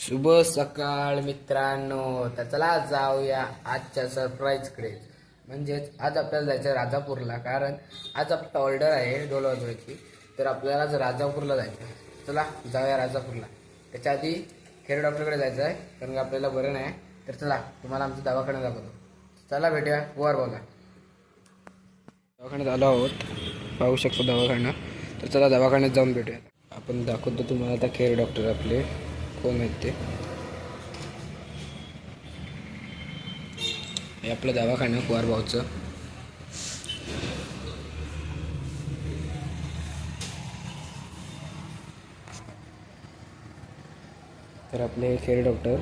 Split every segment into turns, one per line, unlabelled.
शुभ सकाळ मित्रांनो. तर चला जाऊया आजच्या सरप्राईजकडे म्हणजेच आज आपल्याला जायचं आहे राजापूरला कारण आज आपलं ऑर्डर आहे डोल वाजवायची तर आपल्याला आज राजापूरला जायचं आहे. चला जाऊया राजापूरला. त्याच्या आधी खेळ डॉक्टरकडे जायचं आहे कारण की आपल्याला बरं नाही. तर चला तुम्हाला आमचं दवाखाना दाखवतो. चला भेटूया. वर बोला दवाखान्यात आलो आहोत. पाहू शकतो दवाखाना. तर चला दवाखान्यात जाऊन भेटूया. आपण दाखवतो तुम्हाला आता खेळ डॉक्टर आपले. कोण आहेत ते हे आपलं दवाखाना कुवार भाऊचं. तर आपले हे खेळ डॉक्टर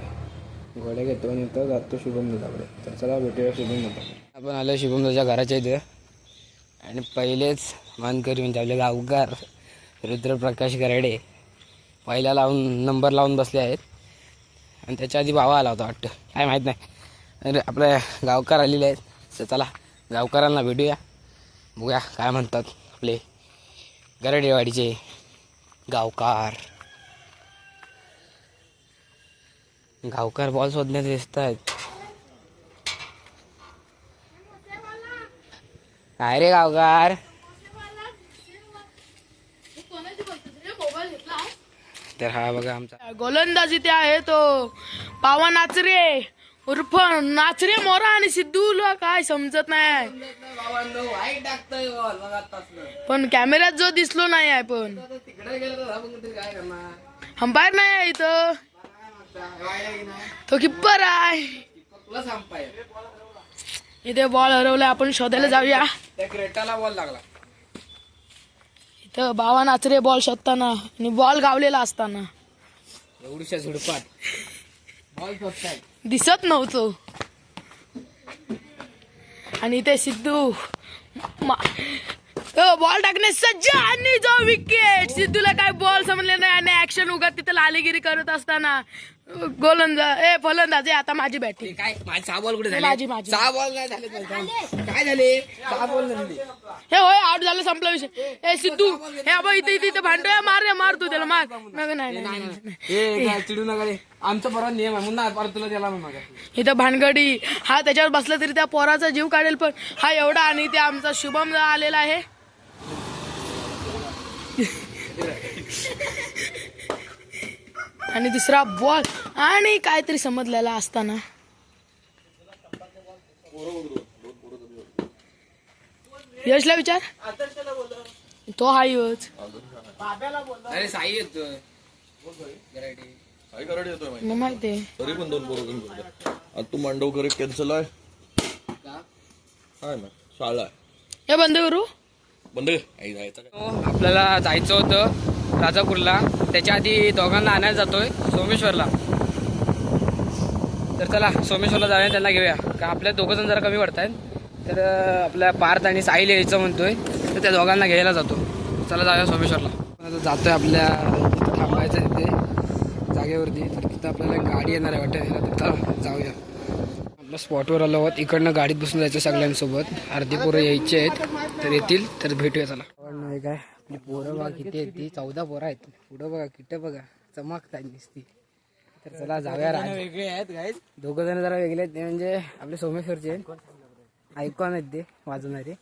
गोळ्या घेतो आणि इथं जातो शुभम दादाकडे तर चला भेटूया शुभम दादा आपण आलो शुभम दादाच्या घराच्या इथे. आणि पहिलेच मानकरी म्हणजे आपले गावकार रुद्रप्रकाश गराडे पहिल्या लावून नंबर लावून बसले आहेत. आणि त्याच्या आधी भावा आला होता वाटतं. काय माहीत नाही. अरे आपल्या गावकार आलेले आहेत. तर चला गावकरांना भेटूया. बघूया काय म्हणतात आपले गराडेवाडीचे गावकार. गावकार बॉल शोधण्यात दिसत आहेत. काय रे गावकार? तर हा बघा आमचा.
गोलंदाजी ते आहे तो. पावा नाचरे उर्फ नाचरे मोरा आणि सिद्धूला काय समजत नाही. पण कॅमेऱ्यात जो दिसलो नाही आहे पण. अंपायर नाही आहे इथं. तो किप्पर आहे. इथे बॉल हरवलाय आपण शोधायला जाऊया.
त्या क्रेटाला बॉल लागला.
इथं बावा नाचरे बॉल शोधताना आणि बॉल गावलेला असताना.
एवढीशा झुडपात. बॉल शोधताय
दिसत नव्हतो. आणि ते सिद्धू बॉल टाकणे सज्ज आणि जो विकेट सिद्धूला काय बॉल समजले नाही आणि ऍक्शन उगत तिथं लालीगिरी करत असताना. गोलंदाज ए फलंदाज आता माझी बॅटिंग
काय? माझे सहा बॉल कुठे झाले?
माझी माझी.
सहा बॉल नाही झाले काय? झाले? सहा बॉल झाले.
हे होय आउट झालं संपला विषय. ए सिद्धू हे अबा इथे इथे इथे भांडोय मार रे मार तू त्याला मार. नाही नाही,
चिडू नका रे. आमचा परवा नियम आहे म्हणून परत तुला त्याला मागा
इथं भानगडी हा त्याच्यावर बसला तरी त्या पोराचा जीव काढेल पण हा एवढा आणि ते आमचा शुभम आलेला आहे. आणि दुसरा बॉल. आणि काहीतरी समजलेला असताना. यशला विचार. तो हा यश
अरे साई
येतोय. माहिती.
मग माहिती आहे.
तरी पण दोन पोरं घेऊन करतो आज तू मांडवकर कॅन्सल आहे? काय ना शाळा आहे.
हे बंद करू
बंद. आई जायचं काय?
आपल्याला जायचं होतं. राजापूरला. त्याच्या आधी दोघांना आणायला जातोय सोमेश्वरला. तर चला सोमेश्वरला जाऊया त्यांना घेऊया. का आपल्या दोघं जण जरा कमी पडत आहेत तर आपल्या पार्थ आणि साहिल यायचं म्हणतोय. तर त्या दोघांना घ्यायला जातो. चला जाऊया सोमेश्वरला. आपण जातो जातोय आपल्या तिथं थांबायचं तिथे. जागेवरती. तर तिथं आपल्याला गाडी येणार आहे वाटतं. तर जाऊया. आपल्या स्पॉटवर आलो आहोत. इकडनं गाडीत बसून जायचं सगळ्यांसोबत. अर्धी पोरं यायचे आहेत. तर येतील. तर भेटूया चला. काय? आपली पोरं बघा किती आहेत ती चौदा पोरं आहेत. पुढं बघा किट बघा. चमकतात नुसती. तर चला जाऊया वेगळे आहेत काय दोघं जण जरा वेगळे आहेत ते म्हणजे आपले सोमेश्वरचे ऐकॉन आहेत ते वाजवणारे.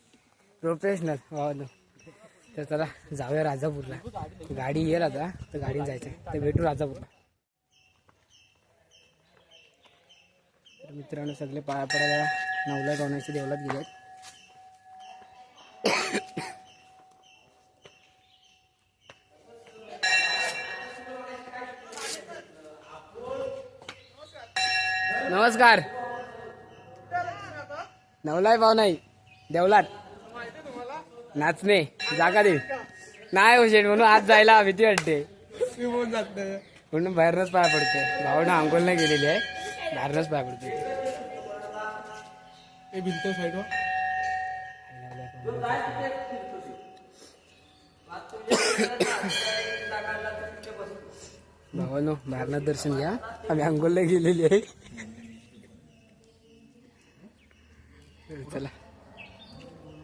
प्रोफेशनल वाजव. तर चला जाऊया राजापूरला. गाडी येईल आता तर गाडीने जायचं तर भेटू राजापूरला. तर मित्रांनो सगळे पाया पडायला नवला टोनाचे देवलात आहेत नमस्कार. नवलाय भाऊ नाही देवलात नाचणे जागा दे. नाही हो म्हणून आज जायला भीती वाटते. म्हणून बाहेरनच पाय पडते भावना अंघोलला गेलेली आहे बाहेरनच पाय पडते
भिंत साईड
भावानो बाहेरनं दर्शन घ्या. आम्ही अंघोलला गेलेली आहे चला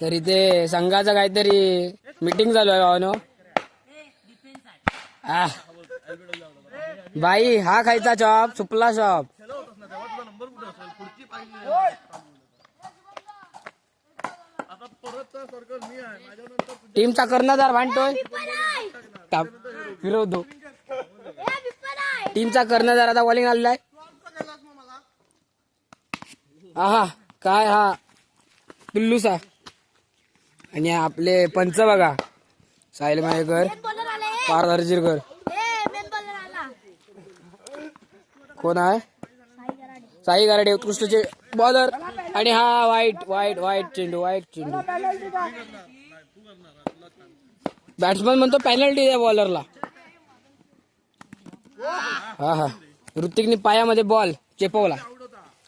तर इथे संघाचं काहीतरी मीटिंग चालू आहे भावानो. आ. बाई हा खायचा शॉप सुपला शॉप टीमचा कर्णधार भांडतोय. टाप. फिरवतो टीमचा कर्णधार आता बॉलिंग आलेला आहे आहा काय हा? पिल्लूसा आणि आपले पंच बघा. साहिल मायेकर पार हरजिरकर. कोण आहे? साई गारडे उत्कृष्टचे बॉलर आणि हा वाईट वाईट वाईट चेंडू वाईट चेंडू. बॅट्समन म्हणतो पॅनल्टी द्या बॉलरला हा हा. ऋतिकनी पायामध्ये बॉल चेपवला.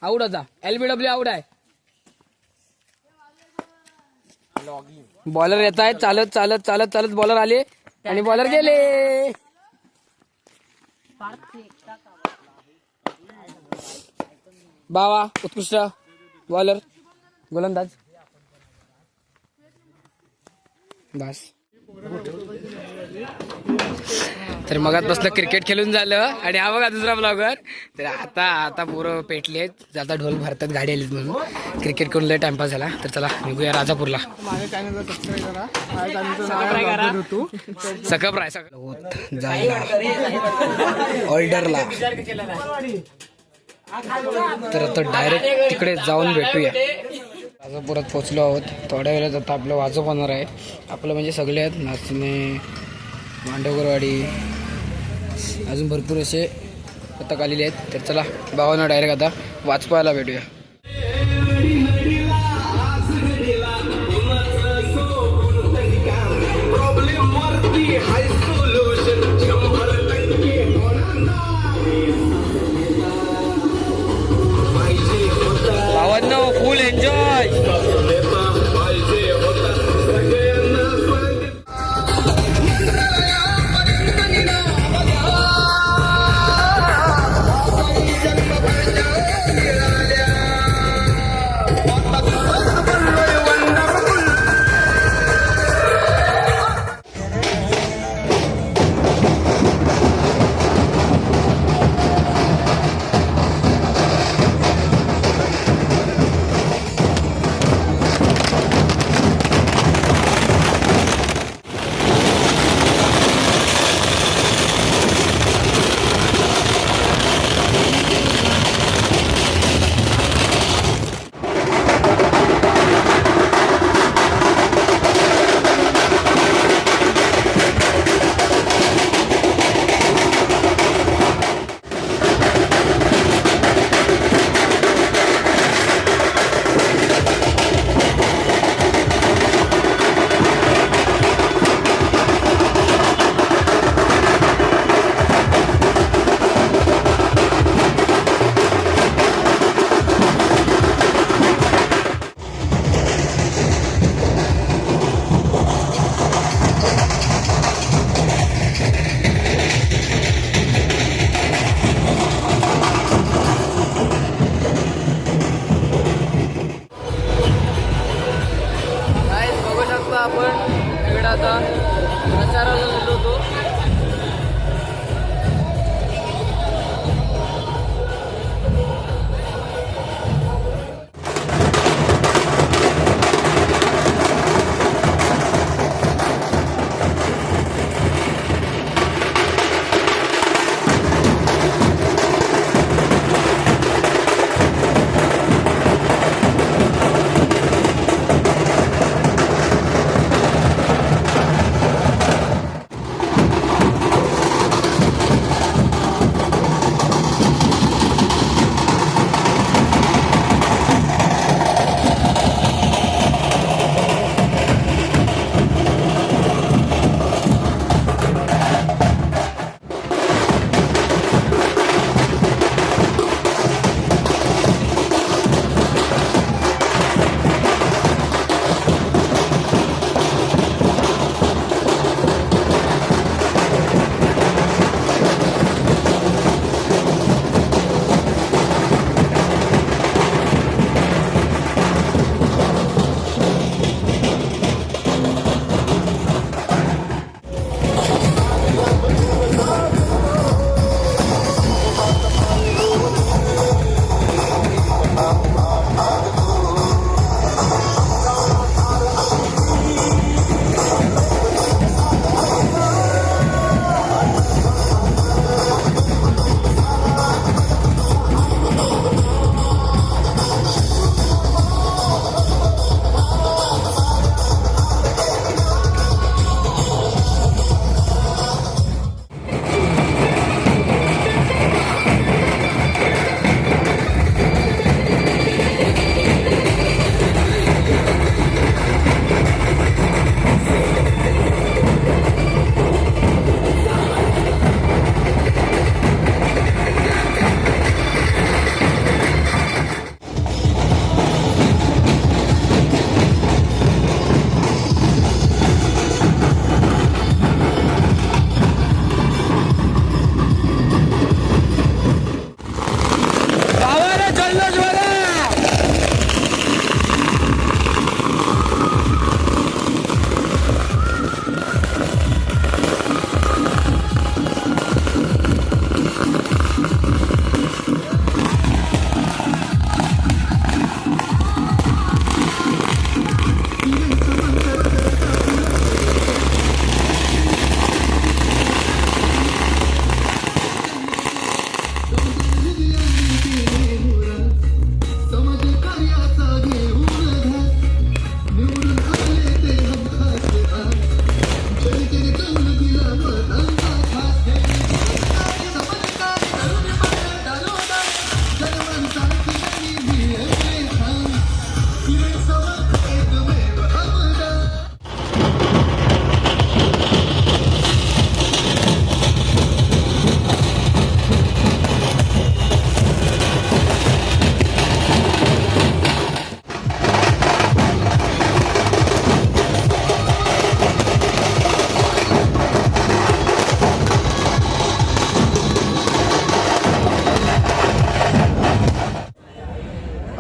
आऊट होता. एलबीडब्ल्यू आऊट आहे. बॉलर येत आहेत. चालत चालत चालत चालत बॉलर आले आणि बॉलर गेले. बावा उत्कृष्ट बॉलर. गोलंदाज. बस. तर मगात बसलं क्रिकेट खेळून झालं. आणि हा बघा दुसरा ब्लॉगर तर आता आता पोरं पेटलेत. आता ढोल भरतात गाडी आलीत म्हणून. क्रिकेट करून लय टाइमपास झाला. तर चला निघूया राजापूरला. सकप राय होत जायला. ऑर्डरला. तर आता डायरेक्ट तिकडे जाऊन भेटूया. राजापुरात पोहोचलो आहोत. थोड्या वेळात आता आपलं वाजप होणार आहे. आपलं म्हणजे सगळे आहेत नाचणे मांडवकरवाडी अजून भरपूर असे पथक आलेले आहेत. तर चला भावांना डायरेक्ट आता वाचपायला भेटूया.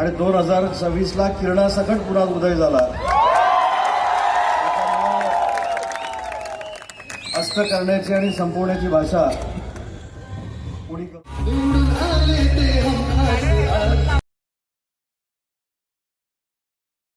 आणि दोन हजार सव्वीस ला किरणासकट पुन्हा उदय झाला. अस्त करण्याची आणि संपवण्याची भाषा कोणी